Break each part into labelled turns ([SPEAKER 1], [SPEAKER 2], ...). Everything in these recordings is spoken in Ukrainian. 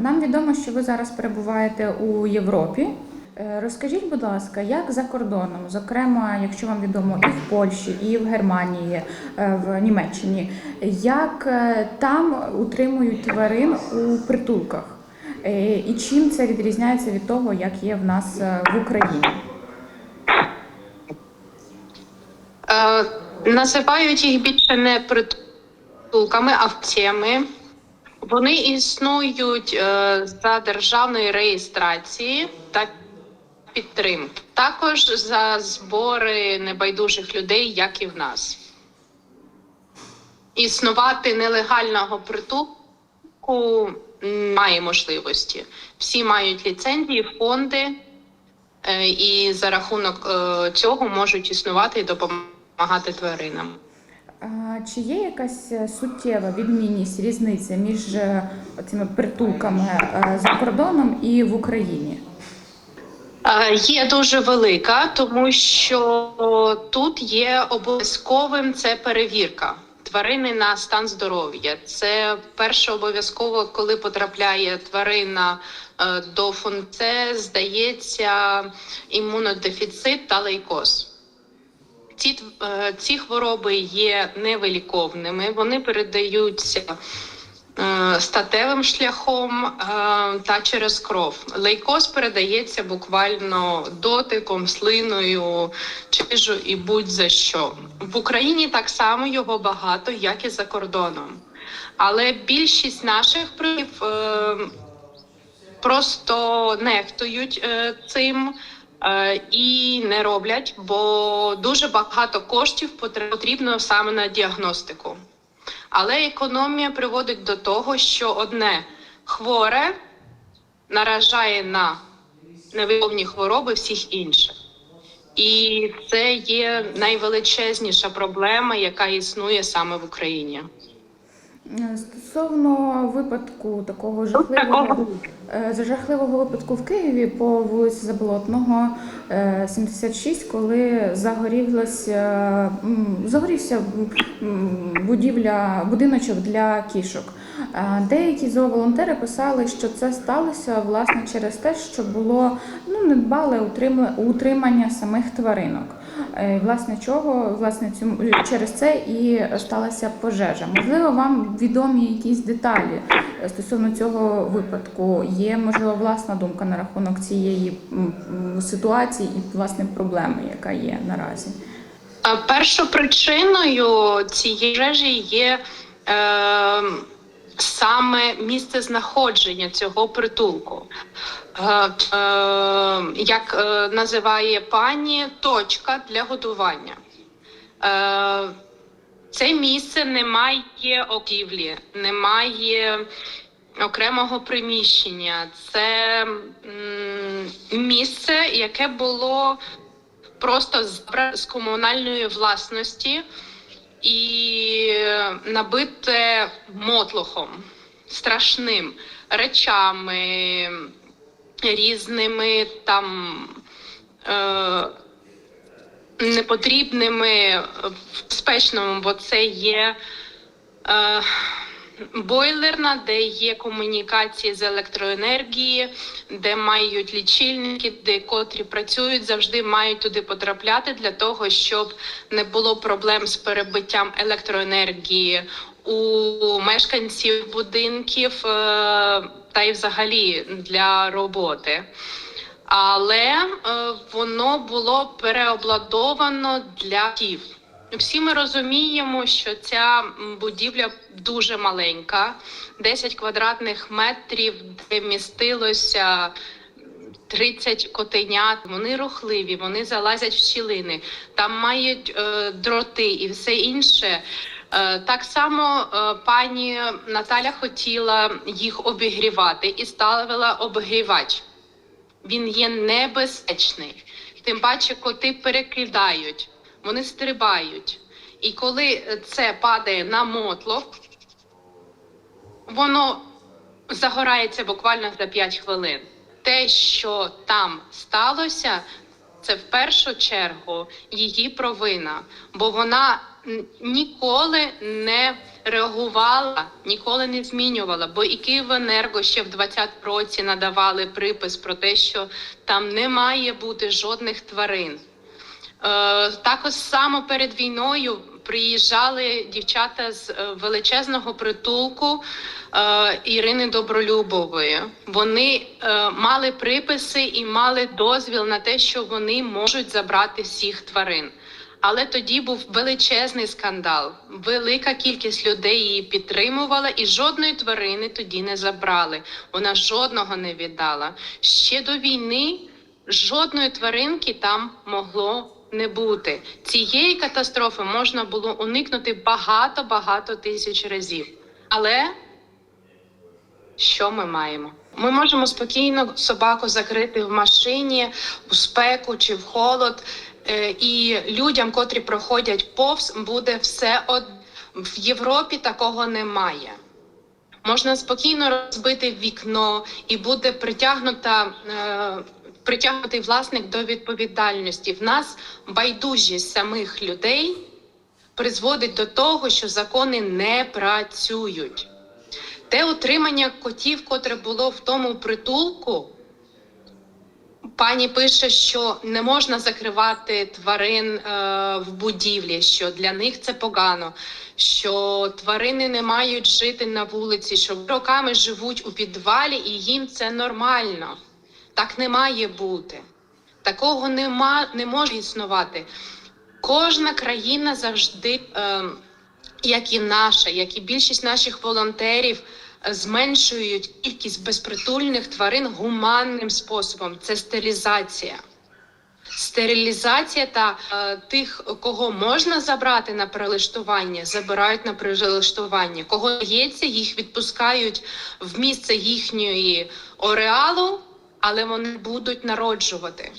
[SPEAKER 1] Нам відомо, що ви зараз перебуваєте у Європі. Е, Розкажіть, будь ласка, як за кордоном, зокрема, якщо вам відомо, і в Польщі, і в Германії, е, в Німеччині, як е, там утримують тварин у притулках? І чим це відрізняється від того, як є в нас в Україні?
[SPEAKER 2] Називають їх більше не притулками, а втєми. Вони існують е, за державної реєстрації та підтримки. Також за збори небайдужих людей, як і в нас. Існувати нелегального притулку немає можливості. Всі мають ліцензії, фонди, е, і за рахунок е, цього можуть існувати і допомагати тваринам.
[SPEAKER 1] Чи є якась е, суттєва відмінність, різниця між е, цими притулками е, за кордоном і в Україні?
[SPEAKER 2] Є дуже велика, тому що тут є обов'язковим це перевірка тварини на стан здоров'я. Це перше обов'язково, коли потрапляє тварина до це здається імунодефіцит та лейкоз. Ці, е, ці хвороби є невиліковними, вони передаються е, статевим шляхом е, та через кров. Лейкоз передається буквально дотиком, слиною, чижу і будь-за що. В Україні так само його багато, як і за кордоном. Але більшість наших привів просто нехтують цим і не роблять, бо дуже багато коштів потрібно саме на діагностику. Але економія приводить до того, що одне хворе наражає на невиловні хвороби всіх інших. І це є найвеличезніша проблема, яка існує саме в Україні.
[SPEAKER 1] Е, Стосовно випадку такого жахливого, Е, жахливого випадку в Києві по вулиці Заболотного е, 76, коли загорілася, загорівся будівля, будиночок для кішок. Е, Деякі зооволонтери писали, що це сталося власне через те, що було ну недбале утрима- утримання самих тваринок. Е, Власне чого, власне, цьому через це і сталася пожежа. Можливо, вам відомі якісь деталі е, стосовно цього випадку. Є можливо власна думка на рахунок цієї ситуації і власне проблеми, яка є наразі.
[SPEAKER 2] А Першопричиною цієї пожежі є е, саме місце знаходження цього притулку. Е, е, як е, називає пані, точка для годування. Це місце не має оківлі, немає окремого приміщення. Це місце, яке було просто з комунальної власності і набите мотлохом страшним речами, різними там е, непотрібними безпечному, бо це є. Е, Бойлерна, де є комунікації з електроенергії, де мають лічильники, де котрі працюють, завжди мають туди потрапляти для того, щоб не було проблем з перебиттям електроенергії у мешканців будинків е, та й взагалі для роботи. Але е, воно було переобладовано для ків. Всі ми розуміємо, що ця будівля дуже маленька, 10 квадратних метрів, де містилося 30 котенят. Вони рухливі, вони залазять в щілини, там мають е, дроти і все інше. Е, так само е, пані Наталя хотіла їх обігрівати і ставила обігрівач. Він є небезпечний. Тим паче коти перекидають, вони стрибають. І коли це падає на мотлох, воно загорається буквально за 5 хвилин. Те, що там сталося, це в першу чергу її провина, бо вона ніколи не реагувала, ніколи не змінювала, бо і Київенерго ще в 20 році надавали припис про те, що там не має бути жодних тварин. Е, також саме перед війною приїжджали дівчата з е, величезного притулку е, Ірини Добролюбової. Вони мали приписи і мали дозвіл на те, що вони можуть забрати всіх тварин. Але тоді був величезний скандал. Велика кількість людей її підтримувала, і жодної тварини тоді не забрали. Вона жодного не віддала. Ще до війни жодної тваринки там могло не бути. Цієї катастрофи можна було уникнути багато багато тисяч разів. Але що ми маємо? Ми можемо спокійно собаку закрити в машині, в спеку чи в холод, е, і людям, котрі проходять повз, буде все од... в Європі такого немає. Можна спокійно розбити вікно і буде притягнута. Притягнутий власник до відповідальності. В нас байдужість самих людей призводить до того, що закони не працюють. Те утримання котів, котре було в тому притулку, пані пише, що не можна закривати тварин е, в будівлі, що для них це погано, що тварини не мають жити на вулиці, що роками живуть у підвалі, і їм це нормально. Так не має бути. Такого нема, не може існувати. Кожна країна завжди, е, як і наша, як і більшість наших волонтерів, е, зменшують кількість безпритульних тварин гуманним способом. Це стерилізація. Стерилізація та е, тих, кого можна забрати на прилаштування, забирають на прилаштування. Кого дається, їх відпускають в місце їхньої ореалу, але вони будуть народжувати.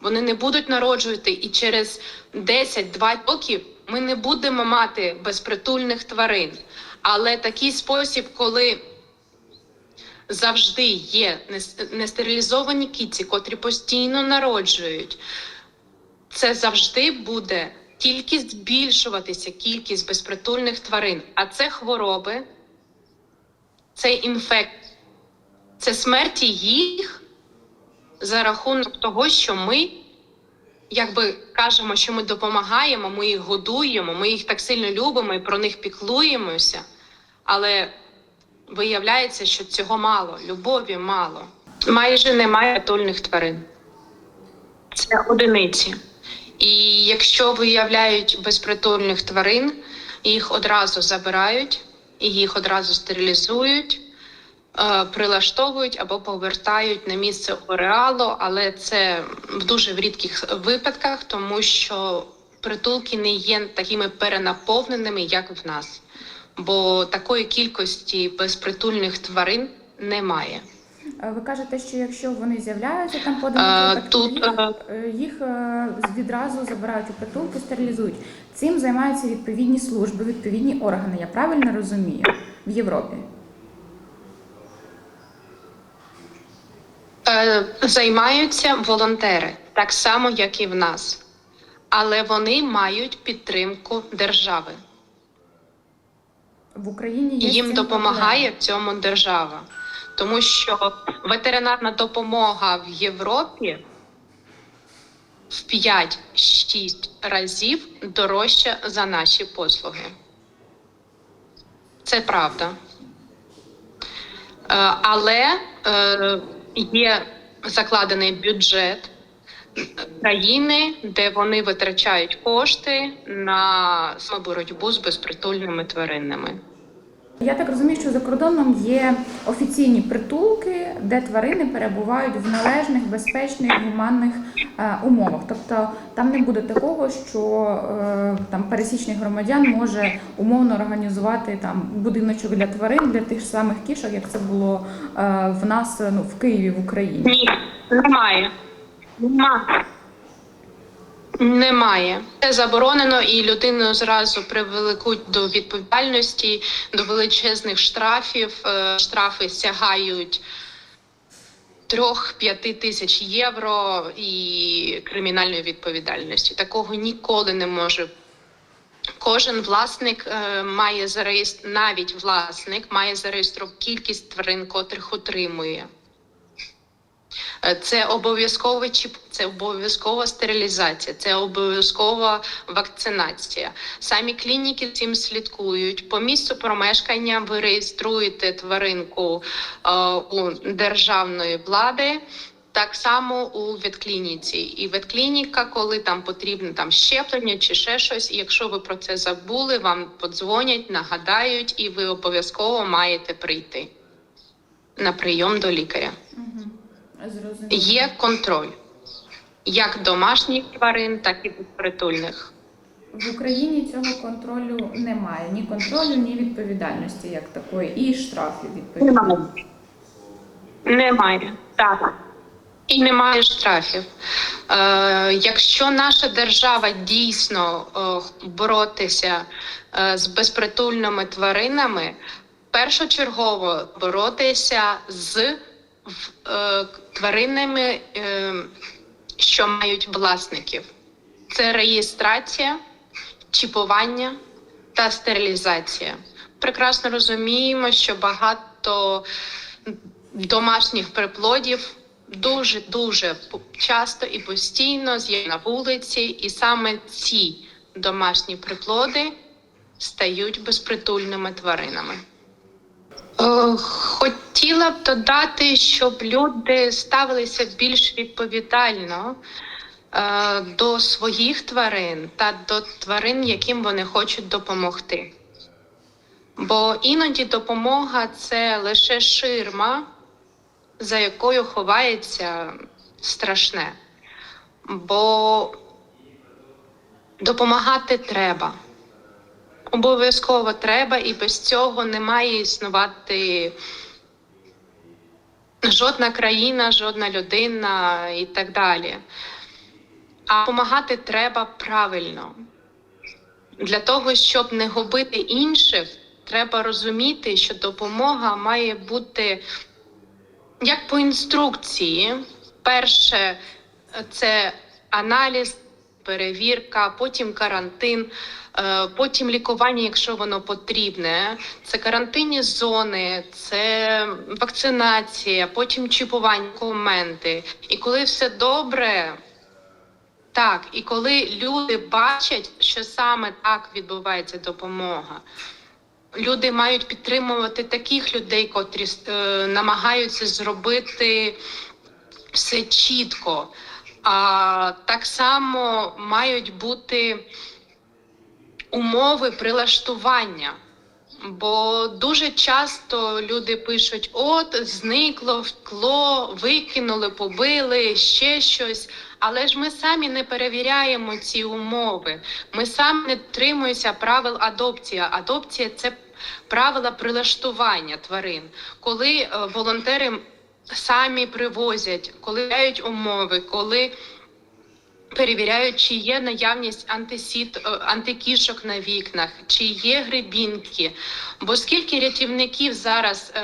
[SPEAKER 2] Вони не будуть народжувати, і через 10-20 років ми не будемо мати безпритульних тварин. Але такий спосіб, коли завжди є нестерилізовані кіці, котрі постійно народжують, це завжди буде тільки збільшуватися кількість безпритульних тварин. А це хвороби, це інфекції, це смерті їх за рахунок того, що ми, якби кажемо, що ми допомагаємо, ми їх годуємо, ми їх так сильно любимо і про них піклуємося, але виявляється, що цього мало, любові мало. Майже немає притульних тварин. Це одиниці. І якщо виявляють безпритульних тварин, їх одразу забирають, і їх одразу стерилізують, прилаштовують або повертають на місце ореалу, але це в дуже в рідких випадках, тому що притулки не є такими перенаповненими, як в нас. Бо такої кількості безпритульних тварин немає.
[SPEAKER 1] Е, Ви кажете, що якщо вони з'являються там
[SPEAKER 2] Е, тут,
[SPEAKER 1] їх, е, е, відразу забирають у притулки, стерилізують. Цим займаються відповідні служби, відповідні органи. Я правильно розумію в Європі.
[SPEAKER 2] Займаються волонтери, так само, як і в нас. Але вони мають підтримку держави.
[SPEAKER 1] В Україні є
[SPEAKER 2] Їм допомагає в цьому держава, тому що ветеринарна допомога в Європі в 5-6 разів дорожча за наші послуги. Це правда. Е, Але е, є закладений бюджет країни, де вони витрачають кошти на боротьбу з безпритульними тваринами.
[SPEAKER 1] Я так розумію, що за кордоном є офіційні притулки, де тварини перебувають в належних, безпечних, гуманних е, умовах. Тобто там не буде такого, що е, там пересічний громадян може умовно організувати там будиночок для тварин для тих самих кішок, як це було е, в нас ну, в Києві в Україні.
[SPEAKER 2] Ні, немає. Нема. Немає. Це заборонено, і людину зразу привлекуть до відповідальності, до величезних штрафів. Е, Штрафи сягають 3-5 тисяч євро і кримінальної відповідальності. Такого ніколи не може Кожен власник е, має зареєстр... навіть власник має зареєстровану кількість тварин, котрих утримує. Е, Це обов'язково чіп, це обов'язкова стерилізація, це обов'язкова вакцинація. Самі клініки цим слідкують. По місцю промешкання ви реєструєте тваринку е, у державної влади. Так само у ветклініці. І ветклініка, коли там потрібно там щеплення чи ще щось, якщо ви про це забули, вам подзвонять, нагадають, і ви обов'язково маєте прийти на прийом до лікаря. Є контроль як домашніх тварин, так і безпритульних.
[SPEAKER 1] В Україні цього контролю немає. Ні контролю, ні відповідальності як такої, і штрафів відповідно.
[SPEAKER 2] Немає. Так. І немає штрафів. Е, якщо наша держава дійсно е, боротися е, з безпритульними тваринами, першочергово боротися з тваринами, е, що мають власників. Це реєстрація, чіпування та стерилізація. Прекрасно розуміємо, що багато домашніх приплодів дуже дуже часто і постійно з'є на вулиці, і саме ці домашні приплоди стають безпритульними тваринами. Е, Хотіла б додати, щоб люди ставилися більш відповідально е, до своїх тварин та до тварин, яким вони хочуть допомогти. Бо іноді допомога це лише ширма, за якою ховається страшне. Бо допомагати треба. Обов'язково треба, і без цього не має існувати жодна країна, жодна людина і так далі. А допомагати треба правильно. Для того, щоб не губити інших, треба розуміти, що допомога має бути як по інструкції. Перше це аналіз, перевірка, потім карантин, потім лікування, якщо воно потрібне. Це карантинні зони, це вакцинація, потім чіпування, документи. І коли все добре, так, і коли люди бачать, що саме так відбувається допомога. Люди мають підтримувати таких людей, котрі е, намагаються зробити все чітко. А так само мають бути умови прилаштування. Бо дуже часто люди пишуть: от, зникло, вткло, викинули, побили, ще щось. Але ж ми самі не перевіряємо ці умови. Ми самі не дотримуємося правил адопції. Адопція це правила прилаштування тварин. Коли е, волонтери самі привозять, коли дають умови, коли перевіряють, чи є наявність антисіт, е, антикішок на вікнах, чи є грибінки. Бо скільки рятівників зараз е,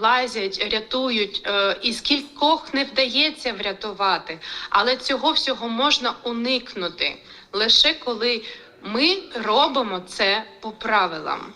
[SPEAKER 2] лазять, рятують, е, і скількох не вдається врятувати, але цього всього можна уникнути лише коли ми робимо це по правилам.